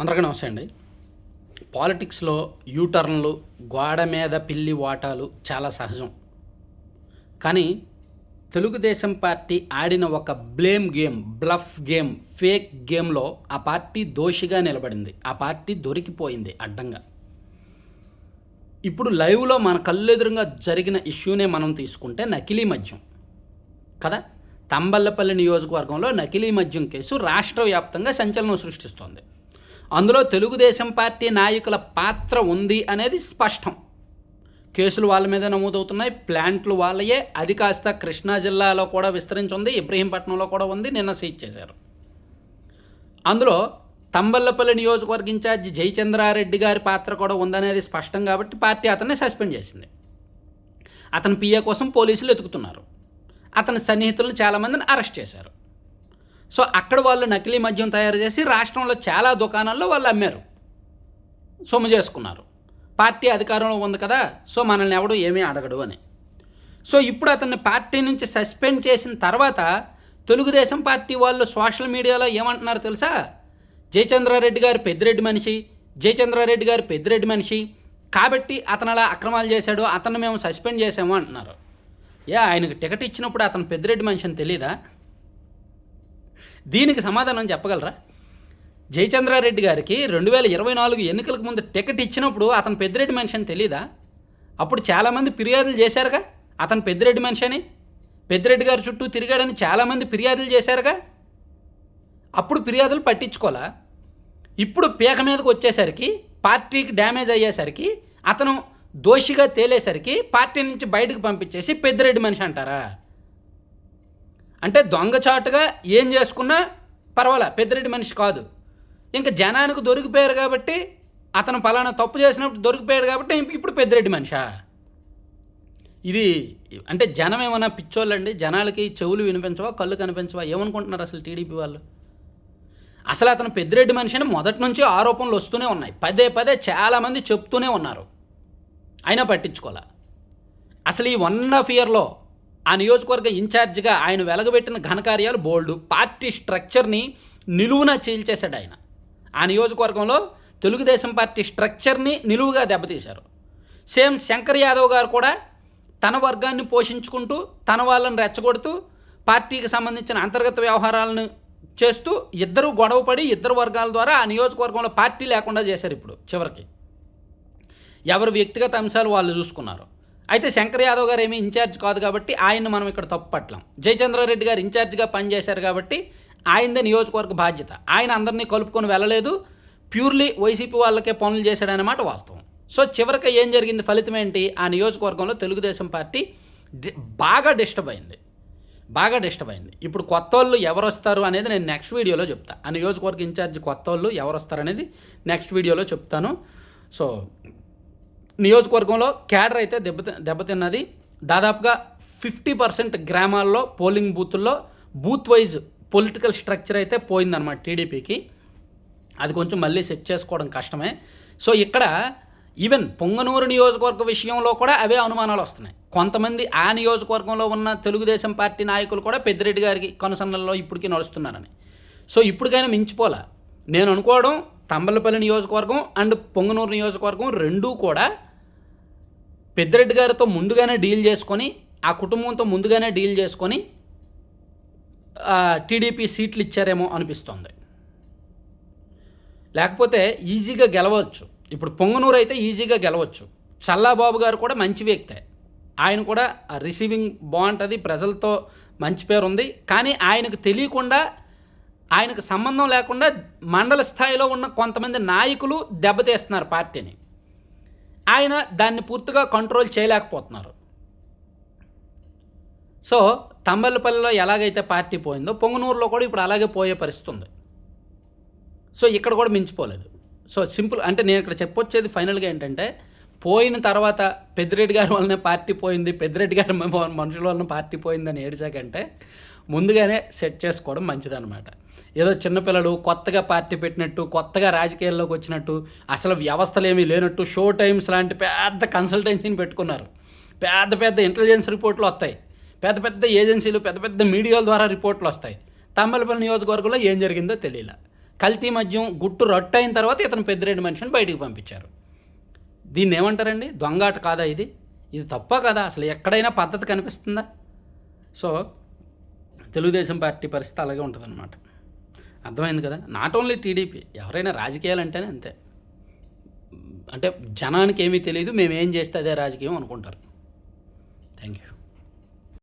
అందరికీ నమస్తే అండి. పాలిటిక్స్లో యూటర్న్లు గోడ మీద పిల్లి వాటాలు చాలా సహజం. కానీ తెలుగుదేశం పార్టీ ఆడిన ఒక blame game bluff game fake గేమ్లో ఆ పార్టీ దోషిగా నిలబడింది. ఆ పార్టీ దొరికిపోయింది అడ్డంగా. ఇప్పుడు లైవ్లో మన కళ్ళెదురుగా జరిగిన ఇష్యూనే మనం తీసుకుంటే నకిలీ మద్యం. కదా? తంబల్లపల్లి నియోజకవర్గంలో నకిలీ మద్యం కేసు రాష్ట్ర వ్యాప్తంగా సంచలనం సృష్టిస్తోంది. అందులో తెలుగుదేశం పార్టీ నాయకుల పాత్ర ఉంది అనేది స్పష్టం. కేసులు వాళ్ళ మీద నమోదవుతున్నాయి ప్లాంట్లు వాళ్ళయే అది కాస్త కృష్ణా జిల్లాలో కూడా విస్తరించుంది ఇబ్రహీంపట్నంలో కూడా ఉంది నిన్న సీజ్ చేశారు. అందులో తంబల్లపల్లి నియోజకవర్గ ఇన్ఛార్జి జయచంద్రారెడ్డి గారి పాత్ర కూడా ఉందనేది స్పష్టం కాబట్టి పార్టీ అతన్ని సస్పెండ్ చేసింది. అతని పిఏ కోసం పోలీసులు వెతుకుతున్నారు అతని సన్నిహితులను చాలామందిని అరెస్ట్ చేశారు. సో అక్కడ వాళ్ళు నకిలీ మద్యం తయారు చేసి రాష్ట్రంలో చాలా దుకాణాల్లో వాళ్ళు అమ్మారు. సొమ్ము చేసుకున్నారు. పార్టీ అధికారంలో ఉంది కదా సో మనల్ని ఎవడు ఏమీ అడగడు అని. సో ఇప్పుడు అతన్ని పార్టీ నుంచి సస్పెండ్ చేసిన తర్వాత తెలుగుదేశం పార్టీ వాళ్ళు సోషల్ మీడియాలో ఏమంటున్నారు తెలుసా? జయచంద్రారెడ్డి గారు పెద్దిరెడ్డి మనిషి జయచంద్రారెడ్డి గారు పెద్దిరెడ్డి మనిషి కాబట్టి అతను అలా అక్రమాలు చేశాడు అతన్ని మేము సస్పెండ్ చేసాము అంటున్నారు. ఏ ఆయనకు టికెట్ ఇచ్చినప్పుడు అతను పెద్దిరెడ్డి మనిషి అని తెలీదా? దీనికి సమాధానం చెప్పగలరా? జయచంద్రారెడ్డి గారికి రెండు వేల ఇరవై నాలుగు ఎన్నికలకు ముందు టికెట్ ఇచ్చినప్పుడు అతను పెద్దిరెడ్డి మనిషి అని తెలీదా? అప్పుడు చాలామంది ఫిర్యాదులు చేశారుగా? అతను పెద్దిరెడ్డి మనిషి అని పెద్దిరెడ్డి గారి చుట్టూ తిరిగాడని చాలామంది ఫిర్యాదులు చేశారుగా? అప్పుడు ఫిర్యాదులు పట్టించుకోవాలా ఇప్పుడు పీక మీదకి వచ్చేసరికి పార్టీకి డ్యామేజ్ అయ్యేసరికి అతను దోషిగా తేలేసరికి పార్టీ నుంచి బయటకు పంపించేసి పెద్దిరెడ్డి మనిషి అంటారా? అంటే దొంగచాటుగా ఏం చేసుకున్నా పర్వాలే పెద్దిరెడ్డి మనిషి కాదు. ఇంకా జనానికి దొరికిపోయారు కాబట్టి అతను పలానా తప్పు చేసినప్పుడు దొరికిపోయాడు కాబట్టి ఇప్పుడు పెద్దిరెడ్డి మనిషా? ఇది అంటే జనం ఏమైనా పిచ్చోళ్ళండి? జనాలకి చెవులు వినిపించవా కళ్ళు కనిపించవా? ఏమనుకుంటున్నారు అసలు టీడీపీ వాళ్ళు? అసలు అతను పెద్దిరెడ్డి మనిషి అని మొదటి నుంచి ఆరోపణలు వస్తూనే ఉన్నాయి. పదే పదే చాలామంది చెప్తూనే ఉన్నారు. అయినా పట్టించుకోలే. అసలు ఈ వన్ హాఫ్ ఇయర్లో ఆ నియోజకవర్గ ఇన్ఛార్జిగా ఆయన వెలగబెట్టిన ఘనకార్యాలు బోల్డ్. పార్టీ స్ట్రక్చర్ని నిలువున చీల్చేశాడు ఆయన. ఆ నియోజకవర్గంలో తెలుగుదేశం పార్టీ స్ట్రక్చర్ని నిలువుగా దెబ్బతీశారు. సేమ్ శంకర్ యాదవ్ గారు కూడా తన వర్గాన్ని పోషించుకుంటూ తన వాళ్ళని రెచ్చగొడుతూ పార్టీకి సంబంధించిన అంతర్గత వ్యవహారాలను చేస్తూ ఇద్దరు గొడవపడి ఇద్దరు వర్గాల ద్వారా ఆ నియోజకవర్గంలో పార్టీ లేకుండా చేశారు ఇప్పుడు చివరికి. ఎవరు వ్యక్తిగత అంశాలు వాళ్ళు చూసుకున్నారు. అయితే శంకర్ యాదవ్ గారు ఏమీ ఇన్ఛార్జ్ కాదు కాబట్టి ఆయన్ని మనం ఇక్కడ తప్పు పట్టలేం జయచంద్రారెడ్డి గారు ఇన్ఛార్జ్గా పనిచేశారు కాబట్టి ఆయనదే నియోజకవర్గ బాధ్యత. ఆయన అందరినీ కలుపుకొని వెళ్ళలేదు. ప్యూర్లీ వైసీపీ వాళ్ళకే పనులు చేశాడన్నమాట వాస్తవం. సో చివరికి ఏం జరిగింది? ఫలితం ఏంటి? ఆ నియోజకవర్గంలో తెలుగుదేశం పార్టీ డి- బాగా డిస్టర్బ్ అయింది. బాగా డిస్టర్బ్ అయింది. ఇప్పుడు కొత్త వాళ్ళు ఎవరు వస్తారు అనేది నేను నెక్స్ట్ వీడియోలో చెప్తాను ఆ నియోజకవర్గ ఇన్ఛార్జ్ కొత్త వాళ్ళు ఎవరు వస్తారు అనేది నెక్స్ట్ వీడియోలో చెప్తాను. సో నియోజకవర్గంలో క్యాడర్ అయితే దెబ్బ దెబ్బతిన్నది దాదాపుగా ఫిఫ్టీ పర్సెంట్ గ్రామాల్లో పోలింగ్ బూతుల్లో బూత్ వైజ్ పొలిటికల్ స్ట్రక్చర్ అయితే పోయిందన్నమాట టీడీపీకి. అది కొంచెం మళ్ళీ సెట్ చేసుకోవడం కష్టమే. సో ఇక్కడ ఈవెన్ పొంగనూరు నియోజకవర్గ విషయంలో కూడా అవే అనుమానాలు వస్తున్నాయి. కొంతమంది ఆ నియోజకవర్గంలో ఉన్న తెలుగుదేశం పార్టీ నాయకులు కూడా పెద్దిరెడ్డి గారికి కొనసన్నల్లో ఇప్పటికీ నడుస్తున్నారని. సో ఇప్పటికైనా మించిపోలా. నేను అనుకోవడం తంబలపల్లి నియోజకవర్గం అండ్ పొంగనూరు నియోజకవర్గం రెండూ కూడా పెద్దిరెడ్డి గారితో ముందుగానే డీల్ చేసుకొని ఆ కుటుంబంతో ముందుగానే డీల్ చేసుకొని టీడీపీ సీట్లు ఇచ్చారేమో అనిపిస్తుంది. లేకపోతే ఈజీగా గెలవచ్చు. ఇప్పుడు పొంగనూరు అయితే ఈజీగా గెలవచ్చు. చల్లాబాబు గారు కూడా మంచి వ్యక్తే. ఆయన కూడా రిసీవింగ్ బాగుంటుంది ప్రజలతో మంచి పేరు ఉంది. కానీ ఆయనకు తెలియకుండా ఆయనకు సంబంధం లేకుండా మండల స్థాయిలో ఉన్న కొంతమంది నాయకులు దెబ్బతీస్తున్నారు పార్టీని. ఆయన దాన్ని పూర్తిగా కంట్రోల్ చేయలేకపోతున్నారు. సో తంబలపల్లిలో ఎలాగైతే పార్టీ పోయిందో పొంగనూరులో కూడా ఇప్పుడు అలాగే పోయే పరిస్థితి ఉంది. సో ఇక్కడ కూడా మించిపోలేదు. సో సింపుల్ అంటే నేను ఇక్కడ చెప్పొచ్చేది ఫైనల్గా ఏంటంటే పోయిన తర్వాత పెద్దిరెడ్డి గారి వల్లనే పార్టీ పోయింది పెద్దిరెడ్డి గారి మనుషుల వలన పార్టీ పోయిందని ఏడిచాకంటే ముందుగానే సెట్ చేసుకోవడం మంచిదన్నమాట. ఏదో చిన్నపిల్లలు కొత్తగా పార్టీ పెట్టినట్టు కొత్తగా రాజకీయాల్లోకి వచ్చినట్టు అసలు వ్యవస్థలు ఏమీ లేనట్టు షో టైమ్స్ లాంటి పెద్ద కన్సల్టెన్సీని పెట్టుకున్నారు. పెద్ద పెద్ద ఇంటెలిజెన్స్ రిపోర్ట్లు వస్తాయి. పెద్ద పెద్ద ఏజెన్సీలు పెద్ద పెద్ద మీడియాల ద్వారా రిపోర్ట్లు వస్తాయి. తంబలపల్లి నియోజకవర్గంలో ఏం జరిగిందో తెలియలే. కల్తీ మద్యం గుట్టు రట్టు అయిన తర్వాత ఇతను పెద్దిరెడ్డి మనిషిని బయటికి పంపించారు. దీన్ని ఏమంటారండి? దొంగాట కాదా ఇది? ఇది తప్ప కదా? అసలు ఎక్కడైనా పద్ధతి కనిపిస్తుందా? సో తెలుగుదేశం పార్టీ పరిస్థితి అలాగే ఉంటుందన్నమాట. అర్థమైంది కదా? నాట్ ఓన్లీ టీడీపీ ఎవరైనా రాజకీయాలు అంటేనే అంతే. అంటే జనానికి ఏమీ తెలియదు మేము ఏం చేస్తే అదే రాజకీయం అనుకుంటారు. Thank you